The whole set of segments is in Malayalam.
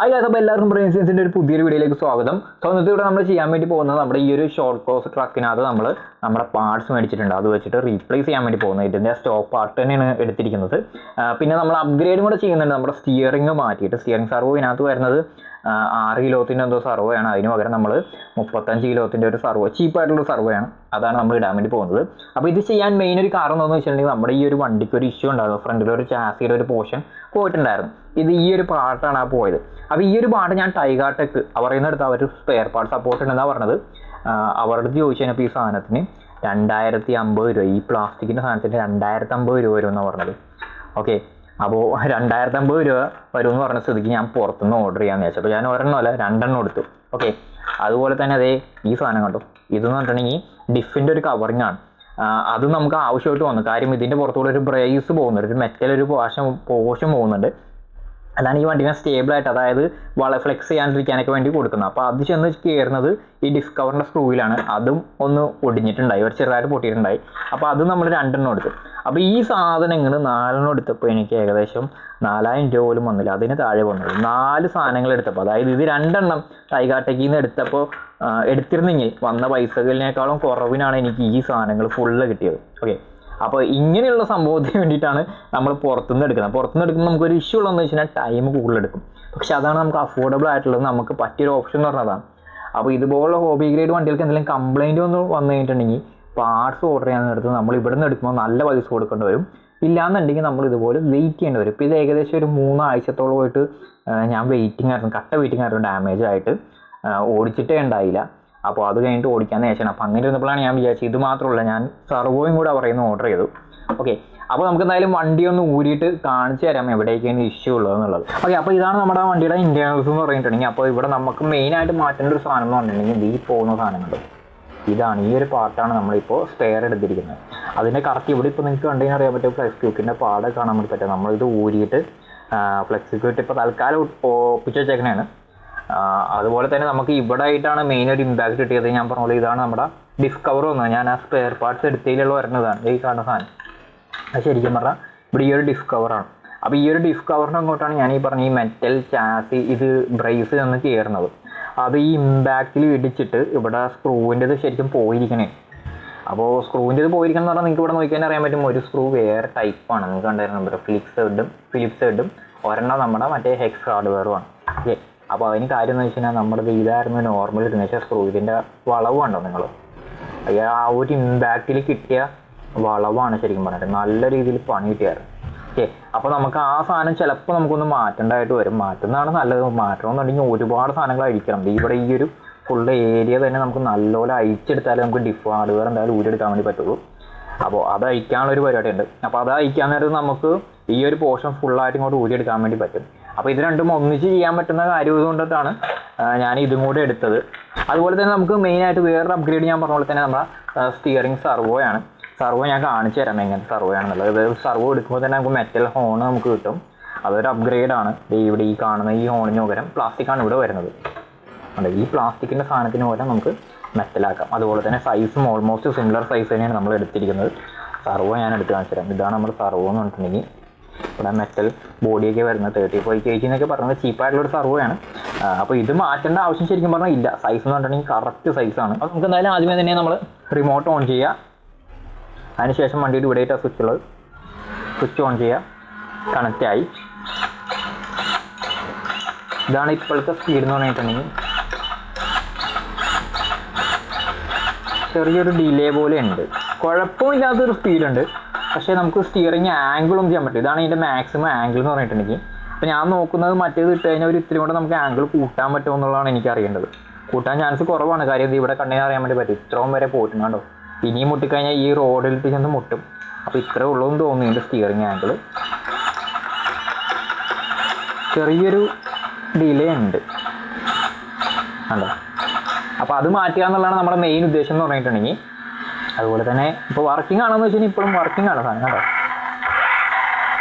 ഹായ് guys, അപ്പോൾ എല്ലാവർക്കും ബ്രെയിൻസിന്റെ ഒരു പുതിയൊരു വീഡിയോയിലേക്ക് സ്വാഗതം. സോ ഇന്നത്തെ ഇവിടെ നമ്മൾ ചെയ്യാൻ വേണ്ടി പോകുന്നത് നമ്മുടെ ഈ ഒരു ഷോർട്ട് കോഴ്സ് ട്രക്കിനകത്ത് നമ്മൾ നമ്മുടെ പാർട്സ് മേടിച്ചിട്ടുണ്ട്. അത് വെച്ചിട്ട് റീപ്ലേസ് ചെയ്യാൻ വേണ്ടി പോകുന്നത്. ഇതിന്റെ സ്റ്റോക്ക് പാർട്ട് തന്നെയാണ് എടുത്തിരിക്കുന്നത്. പിന്നെ നമ്മൾ അപ്ഗ്രേഡും കൂടെ ചെയ്യുന്നുണ്ട്. നമ്മുടെ സ്റ്റിയറിംഗ് മാറ്റിയിട്ട് സ്റ്റിയറിംഗ് സർവോ ഇതിനകത്ത് വരുന്നത് ആറ് കിലോത്തിന്റെ എന്തോ സർവേ ആണ്. അതിന് പകരം നമ്മൾ മുപ്പത്തഞ്ച് കിലോത്തിന്റെ ഒരു സർവോ ചീപ്പായിട്ടുള്ള സർവേ ആണ്. അതാണ് നമ്മൾ ഇടാൻ വേണ്ടി പോകുന്നത്. അപ്പോൾ ഇത് ചെയ്യാൻ മെയിൻ ഒരു കാരണം എന്താണെന്ന് വെച്ചിട്ടുണ്ടെങ്കിൽ നമ്മുടെ ഈ ഒരു വണ്ടിക്ക് ഒരു ഇഷ്യൂ ഉണ്ടായിരുന്നു. ഫ്രണ്ടിൽ ഒരു ചാസിയുടെ ഒരു പോർഷൻ പോയിട്ടുണ്ടായിരുന്നു. ഇത് ഈ ഒരു പാർട്ടാണ് ആ പോയത്. അപ്പോൾ ഈ ഒരു പാർട്ട് ഞാൻ ടൈഗാടെക് അവർ അടുത്ത് അവർ സ്പെയർ പാർട്ട് സപ്പോർട്ട് ഉണ്ടെന്നാണ് പറഞ്ഞത്. അവരുടെ ചോദിച്ചു കഴിഞ്ഞപ്പോൾ ഈ സാധനത്തിന് രണ്ടായിരത്തി അമ്പത് രൂപ ഈ പ്ലാസ്റ്റിക്കിന്റെ സാധനത്തിന് രണ്ടായിരത്തി അമ്പത് രൂപ വരും എന്നാണ് പറഞ്ഞത്. ഓക്കെ അപ്പോൾ രണ്ടായിരത്തി അമ്പത് രൂപ വരും എന്ന് പറഞ്ഞ സ്ഥിതിക്ക് ഞാൻ പുറത്തുനിന്ന് ഓർഡർ ചെയ്യാമെന്ന് വെച്ചു അപ്പോൾ ഞാൻ ഒരെണ്ണം അല്ല രണ്ടെണ്ണം എടുത്തു. ഓക്കെ അതുപോലെ തന്നെ അതേ ഈ സാധനം കണ്ടു? ഇതെന്ന് പറഞ്ഞിട്ടുണ്ടെങ്കിൽ ഡിഫിന്റെ ഒരു കവറിങ് ആണ്. അത് നമുക്ക് ആവശ്യമായിട്ട് വന്നു. കാര്യം ഇതിന്റെ പുറത്തൂടെ ഒരു ബ്രേസ് പോകുന്നുണ്ട്. ഒരു മെറ്റൽ ഒരു പോഷം പോഷൻ പോകുന്നുണ്ട്. അതാണ് ഈ വണ്ടിനെ സ്റ്റേബിളായിട്ട് അതായത് വള ഫ്ലെക്സ് ചെയ്യാണ്ടിരിക്കാനൊക്കെ വേണ്ടി കൊടുക്കുന്നത്. അപ്പോൾ അത് ചെന്ന് കയറുന്നത് ഈ ഡിസ്കവറിന്റെ സ്ക്രൂവിലാണ് അതും ഒന്ന് ഒടിഞ്ഞിട്ടുണ്ടായി. ഒരു ചെറുതായിട്ട് പൊട്ടിയിട്ടുണ്ടായി. അപ്പോൾ അത് നമ്മൾ രണ്ടെണ്ണം എടുത്തു. അപ്പോൾ ഈ സാധനങ്ങൾ നാലെണ്ണം എടുത്തപ്പോൾ എനിക്ക് ഏകദേശം നാലായിരം രൂപ പോലും വന്നില്ല. അതിന് താഴെ വന്നത്. നാല് സാധനങ്ങൾ എടുത്തപ്പോൾ അതായത് ഇത് രണ്ടെണ്ണം ടൈഗാട്ടക്കിൽ നിന്ന് എടുത്തപ്പോൾ എടുത്തിരുന്നെങ്കിൽ വന്ന പൈസകളിനേക്കാളും കുറവിനാണ് എനിക്ക് ഈ സാധനങ്ങൾ ഫുള്ള് കിട്ടിയത്. ഓക്കെ അപ്പോൾ ഇങ്ങനെയുള്ള സംഭവത്തിന് വേണ്ടിയിട്ടാണ് നമ്മൾ പുറത്തുനിന്ന് എടുക്കുന്നത്. പുറത്തുനിന്ന് എടുക്കുമ്പോൾ നമുക്കൊരു ഇഷ്യൂ ഉള്ളതെന്ന് വെച്ച് കഴിഞ്ഞാൽ ടൈം കൂടുതലെടുക്കും പക്ഷെ അതാണ് നമുക്ക് അഫോർഡബിൾ ആയിട്ടുള്ളത്. നമുക്ക് പറ്റിയൊരു ഓപ്ഷൻ എന്ന് പറഞ്ഞതാണ് അപ്പോൾ ഇതുപോലുള്ള ഹോബി ഗ്രേഡ് വണ്ടികൾക്ക് എന്തെങ്കിലും കംപ്ലൈന്റ് ഒന്ന് വന്നു കഴിഞ്ഞിട്ടുണ്ടെങ്കിൽ പാർട്സ് ഓർഡർ ചെയ്യാൻ നേരത്ത് നമ്മൾ ഇവിടെ നിന്ന് എടുക്കുമ്പോൾ നല്ല പൈസ കൊടുക്കേണ്ടി വരും. ഇല്ലാന്നുണ്ടെങ്കിൽ നമ്മൾ ഇതുപോലെ വെയിറ്റ് ചെയ്യേണ്ടി വരും. ഇപ്പോൾ ഇത് ഏകദേശം ഒരു മൂന്നാഴ്ചത്തോളമായിട്ട് ഞാൻ വെയിറ്റിംഗ് ആയിരുന്നു. കട്ട വെയിറ്റിംഗ് ആയിരുന്നു. ഡാമേജ് ആയിട്ട് ഓടിച്ചിട്ടേ ഉണ്ടായില്ല. അപ്പോൾ അത് കഴിഞ്ഞിട്ട് ഓടിക്കാൻ ശേഷം അപ്പോൾ അങ്ങനെ ഇരുന്നപ്പോഴാണ് ഞാൻ വിചാരിച്ചത് ഇത് മാത്രമല്ല ഞാൻ സർവോയും കൂടെ പറയുന്നു ഓർഡർ ചെയ്തു. ഓക്കെ അപ്പോൾ നമുക്ക് എന്തായാലും വണ്ടി ഒന്ന് ഊരിയിട്ട് കാണിച്ചു തരാം എവിടേക്കാണ് ഇഷ്യൂ ഉള്ളത് എന്നുള്ളത്. ഓക്കെ അപ്പോൾ ഇതാണ് നമ്മുടെ വണ്ടിയുടെ ഇന്റേർണൽസ് എന്ന് പറഞ്ഞിട്ടുണ്ടെങ്കിൽ അപ്പോൾ ഇവിടെ നമുക്ക് മെയിനായിട്ട് മാറ്റേണ്ട ഒരു സാധനം എന്ന് പറഞ്ഞിട്ടുണ്ടെങ്കിൽ ഈ പോകുന്ന സാധനങ്ങൾ ഇതാണ് ഈ ഒരു പാർട്ടാണ് നമ്മളിപ്പോൾ സ്പെയർ എടുത്തിരിക്കുന്നത്. അതിന്റെ കറക്റ്റ് ഇവിടെ ഇപ്പോൾ നിങ്ങൾക്ക് കണ്ടു കഴിഞ്ഞാൽ അറിയാൻ പറ്റും ഫ്ലെക്സ് ക്യൂക്കിന്റെ പാട് കാണാൻ വേണ്ടി പറ്റും. നമ്മളിത് ഊരിയിട്ട് ഫ്ലെക്സ് ക്യൂട്ട് ഇപ്പോൾ തൽക്കാലം ഒപ്പിച്ച് വെച്ചേക്കണേണ്. അതുപോലെ തന്നെ നമുക്ക് ഇവിടെ ആയിട്ടാണ് മെയിൻ ഒരു ഇമ്പാക്ട് കിട്ടിയത്. ഞാൻ പറഞ്ഞ പോലെ ഇതാണ് നമ്മുടെ ഡിസ്കവർ വന്നത്. ഞാൻ ആ സ്പെയർ പാർട്സ് എടുത്തതിലുള്ള വരുന്നതാണ്. ഈ കാണുന്ന സാധനം. അത് ശരിക്കും പറഞ്ഞാൽ ഇവിടെ ഈ ഒരു ഡിസ്കവറാണ് അപ്പോൾ ഈ ഒരു ഡിസ്കവറിന് അങ്ങോട്ടാണ് ഞാൻ ഈ പറഞ്ഞ ഈ മെറ്റൽ ചാസി ഇത് ബ്രേസ് നിന്ന് കയറുന്നത് അത് ഈ ഇമ്പാക്റ്റിൽ ഇടിച്ചിട്ട് ഇവിടെ സ്ക്രൂവിന്റെത് ശരിക്കും പോയിരിക്കണേ. അപ്പോൾ സ്ക്രൂവിന്റെ പോയിരിക്കണം എന്ന് പറഞ്ഞാൽ നിങ്ങൾക്ക് ഇവിടെ നോക്കിയാൽ അറിയാൻ പറ്റും. ഒരു സ്ക്രൂ വേറെ ടൈപ്പാണ് നിങ്ങൾക്ക് കണ്ടായിരുന്നു ഫിലിപ്സ് ഹെഡും ഫിലിപ്സ് ഹെഡും ഒരെണ്ണം നമ്മുടെ മറ്റേ ഹെക്സ് ഹാർഡ്വെയറുമാണ് ഓക്കെ അപ്പോൾ അതിന് കാര്യം എന്ന് വെച്ച് കഴിഞ്ഞാൽ നമ്മുടെ ഇതായിരുന്നു നോർമൽ ഇതെന്ന് വെച്ചാൽ സ്ക്രൂ ഇതിന്റെ വളവ് കണ്ടോ നിങ്ങൾ? ആ ഒരു ഇമ്പാക്റ്റിൽ കിട്ടിയ വളവാണ് ശരിക്കും പറഞ്ഞിട്ട് നല്ല രീതിയിൽ പണി കിട്ടിയായിരുന്നു. ഓക്കെ അപ്പോൾ നമുക്ക് ആ സാധനം ചിലപ്പോൾ നമുക്കൊന്ന് മാറ്റേണ്ടതായിട്ട് വരും. മാറ്റുന്നതാണ് നല്ലത്. മാറ്റണമെന്നുണ്ടെങ്കിൽ ഒരുപാട് സാധനങ്ങൾ അഴിക്കണം. ഇവിടെ ഈ ഒരു ഫുൾ ഏരിയ തന്നെ നമുക്ക് നല്ലപോലെ അഴിച്ചെടുത്താലേ നമുക്ക് ഡിഫ് ഹാർഡ്വെയർ എന്തായാലും ഊരെടുക്കാൻ വേണ്ടി പറ്റുള്ളൂ. അപ്പോൾ അത് അയക്കാനുള്ളൊരു പരിപാടി ഉണ്ട്. അപ്പോൾ അത് അയക്കാൻ നേരത്ത് നമുക്ക് ഈ ഒരു പോർഷൻ ഫുള്ളായിട്ട് ഇങ്ങോട്ട് ഊരിയെടുക്കാൻ വേണ്ടി പറ്റും. അപ്പോൾ ഇത് രണ്ടും ഒന്നിച്ച് ചെയ്യാൻ പറ്റുന്ന കാര്യം ഇതുകൊണ്ടിട്ടാണ് ഞാൻ ഇതും കൂടെ എടുത്തത്. അതുപോലെ തന്നെ നമുക്ക് മെയിനായിട്ട് വേറൊരു അപ്ഗ്രേഡ് ഞാൻ പറഞ്ഞ പോലെ തന്നെ നമ്മുടെ സ്റ്റിയറിംഗ് സർവോയാണ് സർവോ ഞാൻ കാണിച്ചു തരാം എങ്ങനത്തെ സർവോ ആണെന്നുള്ളത്. ഇത് സർവോ എടുക്കുമ്പോൾ തന്നെ നമുക്ക് മെറ്റൽ ഹോൺ നമുക്ക് കിട്ടും. അതൊരു അപ്ഗ്രേഡ് ആണ്. ഇവിടെ ഈ കാണുന്ന ഈ ഹോണിന് പകരം പ്ലാസ്റ്റിക് ആണ് ഇവിടെ വരുന്നത്. അതെ ഈ പ്ലാസ്റ്റിക്കിന്റെ സാധനത്തിന് പകരം നമുക്ക് മെറ്റലാക്കാം അതുപോലെ തന്നെ സൈസും ഓൾമോസ്റ്റ് സിമിലർ സൈസ് തന്നെയാണ് നമ്മൾ എടുത്തിരിക്കുന്നത്. സർവോ ഞാൻ എടുത്ത് കാണിച്ചു തരാം. ഇതാണ് നമ്മൾ സർവോ എന്ന് പറഞ്ഞിട്ടുണ്ടെങ്കിൽ ഇവിടെ മെറ്റൽ ബോഡിയൊക്കെ വരുന്നത് തേർട്ടി ഫൈവ് കെ ജി എന്നൊക്കെ പറയുന്നത് ചീപ്പായിട്ടുള്ളൊരു സർവോയാണ് അപ്പോൾ ഇത് മാറ്റേണ്ട ആവശ്യം ശരിക്കും പറഞ്ഞാൽ ഇല്ല. സൈസ് എന്ന് പറഞ്ഞിട്ടുണ്ടെങ്കിൽ കറക്റ്റ് സൈസാണ് അപ്പോൾ നമുക്ക് എന്തായാലും ആദ്യമേ തന്നെ നമ്മൾ റിമോട്ട് ഓൺ ചെയ്യുക അതിനുശേഷം വണ്ടിയുടെ ഇവിടെയിട്ട് സ്വിച്ച് ഉള്ളത്. സ്വിച്ച് ഓൺ ചെയ്യുക കണക്റ്റ് ആയി ഇതാണ് ഇപ്പോഴത്തെ സ്പീഡ് എന്ന് പറഞ്ഞിട്ടുണ്ടെങ്കിൽ. ചെറിയൊരു ഡിലേ പോലെ ഉണ്ട്. കുഴപ്പമില്ലാത്തൊരു സ്പീഡുണ്ട് പക്ഷേ നമുക്ക് സ്റ്റിയറിങ് ആംഗിളും ചെയ്യാൻ പറ്റും ഇതാണ് ഇതിന്റെ മാക്സിമം ആംഗിൾ എന്ന് പറഞ്ഞിട്ടുണ്ടെങ്കിൽ. അപ്പോൾ ഞാൻ നോക്കുന്നത് മറ്റേത് ഇട്ട് കഴിഞ്ഞാൽ ഒരു ഇത്തിരി കൂടെ നമുക്ക് ആംഗിൾ കൂട്ടാൻ പറ്റുമെന്നുള്ളതാണ് എനിക്ക് അറിയേണ്ടത് കൂട്ടാൻ ചാൻസ് കുറവാണ്. കാര്യം ഇത് ഇവിടെ കണ്ടെങ്കിൽ അറിയാൻ വേണ്ടി പറ്റും. ഇത്രയും വരെ പോയിട്ടുണ്ടോ ഇനിയും മുട്ടിക്കഴിഞ്ഞാൽ ഈ റോഡിലിട്ട് ചെന്ന് മുട്ടും. അപ്പോൾ ഇത്രേ ഉള്ളൂ എന്ന് തോന്നുന്നു ഇതിന്റെ സ്റ്റിയറിങ് ആംഗിൾ ചെറിയൊരു ഡിലേ ഉണ്ട്. കണ്ടോ? അപ്പോൾ അത് മാറ്റുക എന്നുള്ളതാണ് നമ്മുടെ മെയിൻ ഉദ്ദേശം എന്ന് പറഞ്ഞിട്ടുണ്ടെങ്കിൽ. അതുപോലെ തന്നെ ഇപ്പോൾ വർക്കിംഗ് ആണെന്ന് വെച്ചാൽ ഇപ്പോഴും വർക്കിംഗ് ആണ് സാധനം കേട്ടോ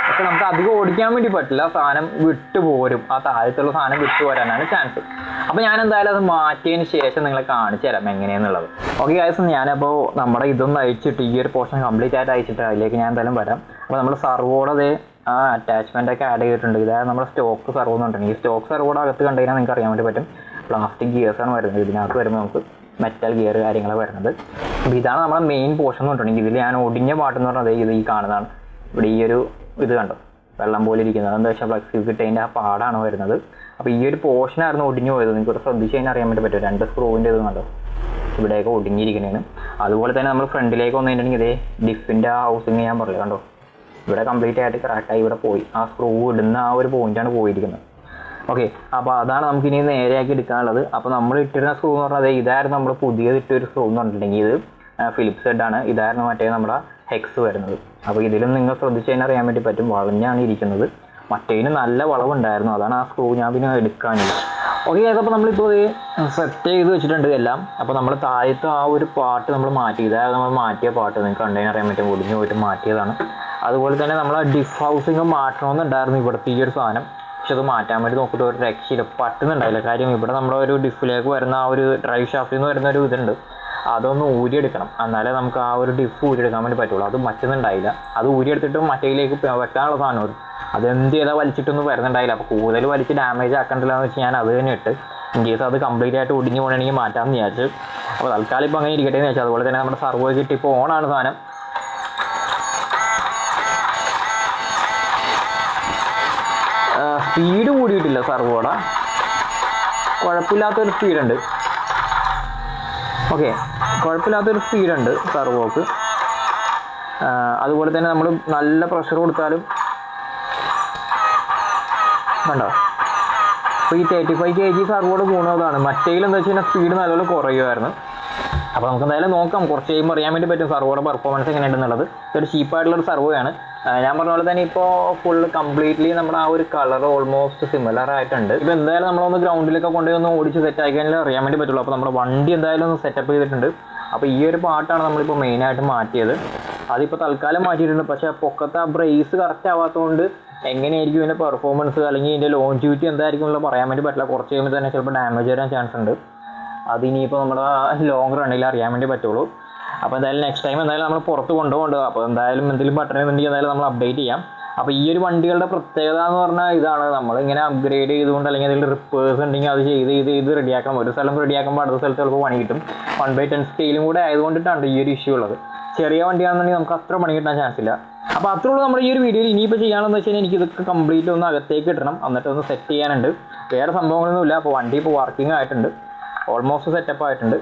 പക്ഷെ നമുക്ക് അധികം ഓടിക്കാൻ വേണ്ടി പറ്റില്ല. സാധനം വിട്ടു പോരും ആ താഴത്തുള്ള സാധനം വിട്ടു പോരാനാണ് ചാൻസ് അപ്പോൾ ഞാൻ എന്തായാലും അത് മാറ്റിയതിന് ശേഷം നിങ്ങളെ കാണിച്ചു തരാം എങ്ങനെയാന്നുള്ളത്. ഓക്കെ ഗൈസ് ഞാനപ്പോൾ നമ്മുടെ ഇതൊന്ന് അയച്ചിട്ട് ഈ ഒരു പോർഷൻ കംപ്ലീറ്റ് ആയിട്ട് അയച്ചിട്ട് അതിലേക്ക് ഞാൻ എന്തായാലും വരാം. അപ്പോൾ നമ്മൾ സർവോടെ അതേ ആ അറ്റാച്ച്മെന്റ് ഒക്കെ ആഡ് ചെയ്തിട്ടുണ്ട്. ഇതായത് നമ്മുടെ സ്റ്റോക്ക് സർവ് എന്നുണ്ടെങ്കിൽ ഈ സ്റ്റോക്ക് സർവോടെ അകത്ത് കണ്ടു നിങ്ങൾക്ക് അറിയാൻ വേണ്ടി പറ്റും. പ്ലാസ്റ്റിക് ഗിയേഴ്സാണ് വരുന്നത്. ഇതിനകത്ത് വരുമ്പോൾ നമുക്ക് മെറ്റൽ ഗിയർ കാര്യങ്ങൾ വരുന്നത്. അപ്പോൾ ഇതാണ് നമ്മുടെ മെയിൻ പോർഷൻ എന്ന് പറഞ്ഞിട്ടുണ്ടെങ്കിൽ ഇതിൽ ഞാൻ ഒടിഞ്ഞ പാട്ടെന്ന് പറഞ്ഞത് ഇത് ഈ കാണുന്നതാണ്. ഇവിടെ ഈ ഒരു ഇത് കണ്ടോ? വെള്ളം പോലെ ഇരിക്കുന്നത്. എന്താ വെച്ചാൽ ഫ്ലക്സ് കിട്ടതിന്റെ ആ പാടാണ് വരുന്നത്. അപ്പോൾ ഈ ഒരു പോർഷനായിരുന്നു ഒടിഞ്ഞു പോയത്. നിങ്ങൾക്ക് ശ്രദ്ധിച്ചു കഴിഞ്ഞാൽ അറിയാൻ വേണ്ടി പറ്റും. രണ്ട് സ്ക്രൂവിന്റെ ഇത് കണ്ടോ? ഇവിടെയൊക്കെ ഒടിഞ്ഞിരിക്കുന്നതാണ് അതുപോലെ തന്നെ നമ്മൾ ഫ്രണ്ടിലേക്ക് വന്നിട്ടുണ്ടെങ്കിൽ ഇതേ ഡിഫിന്റെ ആ ഹൗസിങ് ഞാൻ പറഞ്ഞു കണ്ടോ? ഇവിടെ കംപ്ലീറ്റ് ആയിട്ട് ക്രാക്കായി ഇവിടെ പോയി. ആ സ്ക്രൂ ഇടുന്ന ആ ഒരു പോയിന്റാണ് പോയിരിക്കുന്നത്. ഓക്കെ അപ്പോൾ അതാണ് നമുക്ക് ഇനി നേരെയാക്കി എടുക്കാനുള്ളത്. അപ്പോൾ നമ്മൾ ഇട്ടിരുന്ന സ്ക്രൂ എന്ന് പറഞ്ഞാൽ ഇതായിരുന്നു നമ്മൾ പുതിയത് ഇട്ടൊരു സ്ക്രൂ എന്ന് പറഞ്ഞിട്ടുണ്ടെങ്കിൽ ഇത് ഫിലിപ്സ് ഹെഡ് ആണ്. ഇതായിരുന്നു മറ്റേ നമ്മുടെ ഹെക്സ് വരുന്നത്. അപ്പോൾ ഇതിലും നിങ്ങൾ ശ്രദ്ധിച്ചു കഴിഞ്ഞാൽ അറിയാൻ വേണ്ടി പറ്റും. വളഞ്ഞാണ് ഇരിക്കുന്നത്. മറ്റേതിന് നല്ല വളവുണ്ടായിരുന്നു. അതാണ് ആ സ്ക്രൂ ഞാൻ പിന്നെ എടുക്കാനില്ല ഓക്കെ അപ്പോൾ നമ്മളിപ്പോൾ സെറ്റ് ചെയ്ത് വെച്ചിട്ടുണ്ട് എല്ലാം. അപ്പോൾ നമ്മൾ താഴത്തെ ആ ഒരു പാട്ട് നമ്മൾ മാറ്റി ഇതായത് നമ്മൾ മാറ്റിയ പാട്ട് നിങ്ങൾക്ക് കണ്ടെയ്നർ അറിയാൻ പറ്റും. ഒടിഞ്ഞു പോയിട്ട് മാറ്റിയതാണ്. അതുപോലെ തന്നെ നമ്മൾ ഡിഫ് ഹൗസിങ് മാറ്റണമെന്നുണ്ടായിരുന്നു ഇവിടുത്തെ ഈ ഒരു സാധനം. പക്ഷെ അത് മാറ്റാൻ വേണ്ടി നോക്കിയിട്ട് ഒരു രക്ഷയില്ല. പറ്റുന്നുണ്ടായില്ല. കാര്യം ഇവിടെ നമ്മുടെ ഒരു ഡിഫിലേക്ക് വരുന്ന ആ ഒരു ഡ്രൈവ് ഷാഫ്റ്റിൽ നിന്ന് വരുന്ന ഒരു ഇതുണ്ട്. അതൊന്ന് ഊരിയെടുക്കണം. എന്നാലേ നമുക്ക് ആ ഒരു ഡിഫ് ഊരിയെടുക്കാൻ വേണ്ടി പറ്റുള്ളൂ. അത് മറ്റൊന്നുണ്ടായില്ല. അത് ഊരിയെടുത്തിട്ട് മറ്റേയിലേക്ക് വെക്കാനുള്ള സാധനം അതെന്ത് ചെയ്താൽ വലിച്ചിട്ടൊന്നും വരുന്നുണ്ടായില്ല. അപ്പോൾ കൂടുതൽ വലിച്ച് ഡാമേജ് ആക്കണ്ടല്ലോ എന്ന് വെച്ച് ഞാൻ അത് തന്നെ ഇട്ട്. ഇൻ കേസ് അത് കംപ്ലീറ്റ് ആയിട്ട് ഒടിഞ്ഞു പോകണമെങ്കിൽ മാറ്റാമെന്ന് വിചാരിച്ചു. അപ്പോൾ തൽക്കാലം ഇപ്പോൾ അങ്ങനെ ഇരിക്കട്ടെ എന്ന് വെച്ചാൽ അതുപോലെ തന്നെ നമ്മുടെ സർവോ കിട്ടി. ഇപ്പോൾ ഓണാണ് സാധനം. സ്പീഡ് കൂടിയിട്ടില്ല സർവോടെ കുഴപ്പമില്ലാത്തൊരു സ്പീഡുണ്ട് ഓക്കെ കുഴപ്പമില്ലാത്തൊരു സ്പീഡുണ്ട് സർവോക്ക് അതുപോലെ തന്നെ നമ്മൾ നല്ല പ്രഷർ കൊടുത്താലും കണ്ടോ? അപ്പോൾ ഈ തേർട്ടി ഫൈവ് കെ ജി സർവോട് ഗുണതാണ് മറ്റേതിൽ എന്താ വെച്ച് കഴിഞ്ഞാൽ സ്പീഡ് നല്ലപോലെ കുറയുമായിരുന്നു അപ്പോൾ നമുക്ക് എന്തായാലും നോക്കാം. കുറച്ച് കഴിയുമ്പോൾ അറിയാൻ വേണ്ടി പറ്റും സർവോയുടെ പെർഫോമൻസ് എങ്ങനെയുണ്ടെന്നുള്ളത്. ഇതൊരു ചീപ്പായിട്ടുള്ളൊരു സർവോയാണ് ഞാൻ പറഞ്ഞ പോലെ തന്നെ ഇപ്പോൾ ഫുൾ കംപ്ലീറ്റ്ലി നമ്മുടെ ആ ഒരു കളർ ഓൾമോസ്റ്റ് സിമിലർ ആയിട്ടുണ്ട്. ഇപ്പോൾ എന്തായാലും നമ്മളൊന്ന് ഗ്രൗണ്ടിലൊക്കെ കൊണ്ടുപോയി ഒന്ന് ഓടിച്ച് സെറ്റ് ആക്കി കഴിഞ്ഞാൽ അറിയാൻ വേണ്ടി പറ്റുള്ളൂ. അപ്പോൾ നമ്മുടെ വണ്ടി എന്തായാലും ഒന്ന് സെറ്റപ്പ് ചെയ്തിട്ടുണ്ട്. അപ്പോൾ ഈ ഒരു പാട്ടാണ് നമ്മളിപ്പോൾ മെയിനായിട്ട് മാറ്റിയത്. അതിപ്പോൾ തൽക്കാലം മാറ്റിയിട്ടുണ്ട്. പക്ഷേ പൊക്കത്തെ ആ ബ്രേസ് കറക്റ്റ് ആവാത്തതുകൊണ്ട് എങ്ങനെയായിരിക്കും ഇതിന്റെ പെർഫോമൻസ് അല്ലെങ്കിൽ ഇതിന്റെ ലോഞ്ചിവിറ്റി എന്തായിരിക്കും എന്നുള്ള പറയാൻ വേണ്ടി പറ്റില്ല. കുറച്ച് കഴിയുമ്പോൾ തന്നെ ചിലപ്പോൾ ഡാമേജ് വരാൻ ചാൻസ് ഉണ്ട്. അത് ഇനിയിപ്പോൾ നമ്മുടെ ലോങ് റണ്ണിൽ അറിയാൻ വേണ്ടി പറ്റുള്ളൂ. അപ്പോൾ എന്തായാലും നെക്സ്റ്റ് ടൈം എന്തായാലും നമ്മൾ പുറത്ത് കൊണ്ടുപോകേണ്ടത്. അപ്പോൾ എന്തായാലും എന്തെങ്കിലും ഉണ്ടെങ്കിൽ എന്തായാലും നമ്മൾ അപ്ഡേറ്റ് ചെയ്യാം. അപ്പോൾ ഈ ഒരു വണ്ടികളുടെ പ്രത്യേകത എന്ന് പറഞ്ഞാൽ ഇതാണ്. നമ്മൾ ഇങ്ങനെ അപ്ഗ്രേഡ് ചെയ്തുകൊണ്ട് അല്ലെങ്കിൽ എന്തെങ്കിലും റിപ്പേഴ്സ് ഉണ്ടെങ്കിൽ അത് ചെയ്ത് ചെയ്ത് ചെയ്ത് റെഡിയാക്കണം. ഒരു സ്ഥലം റെഡിയാക്കുമ്പോൾ അടുത്ത സ്ഥലത്ത് ചിലപ്പോൾ പണി കിട്ടും. വൺ ബൈ ടെൻ സ്കെയിലും കൂടെ ആയതുകൊണ്ടിട്ടാണ് ഈ ഒരു ഇഷ്യൂ ഉള്ളത്. ചെറിയ വണ്ടിയാണെന്നുണ്ടെങ്കിൽ നമുക്ക് അത്ര പണി കിട്ടാൻ ചാൻസ് ഇല്ല. അപ്പോൾ അത്രേ ഉള്ളൂ നമ്മുടെ ഈ ഒരു വീഡിയോയിൽ ഇനിയിപ്പോൾ ചെയ്യാനെന്ന് വെച്ച് കഴിഞ്ഞാൽ എനിക്ക് ഇതൊക്കെ കംപ്ലീറ്റ് ഒന്ന് അകത്തേക്ക് ഇടണം. എന്നിട്ട് ഒന്ന് സെറ്റ് ചെയ്യാനുണ്ട്. വേറെ സംഭവങ്ങളൊന്നുമില്ല. അപ്പോൾ വണ്ടി ഇപ്പോൾ വർക്കിംഗ് ആയിട്ടുണ്ട്. ഓൾമോസ്റ്റ് സെറ്റപ്പ് ആയിട്ടുണ്ട്.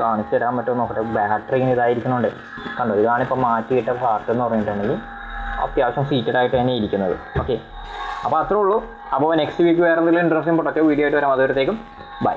കാണിച്ചു തരാൻ പറ്റുമോ നോക്കട്ടെ. ബാറ്ററി ഇങ്ങനെ ഇതായിരിക്കുന്നുണ്ട്. കണ്ടോ മാറ്റി മാറ്റിയിട്ട പാർട്ട് എന്ന് പറഞ്ഞിട്ടുണ്ടെങ്കിൽ അത്യാവശ്യം സീറ്റഡ് ആയിട്ട് തന്നെ ഇരിക്കുന്നത്. ഓക്കെ അപ്പോൾ അത്രേ ഉള്ളൂ. അപ്പോൾ നെക്സ്റ്റ് വീക്ക് വേറെ എന്തെങ്കിലും ഇൻട്രസ്റ്റിംഗ് പ്രൊഡക്റ്റ് വീഡിയോ ആയിട്ട് വരാം. അതുവരത്തേക്കും. ബൈ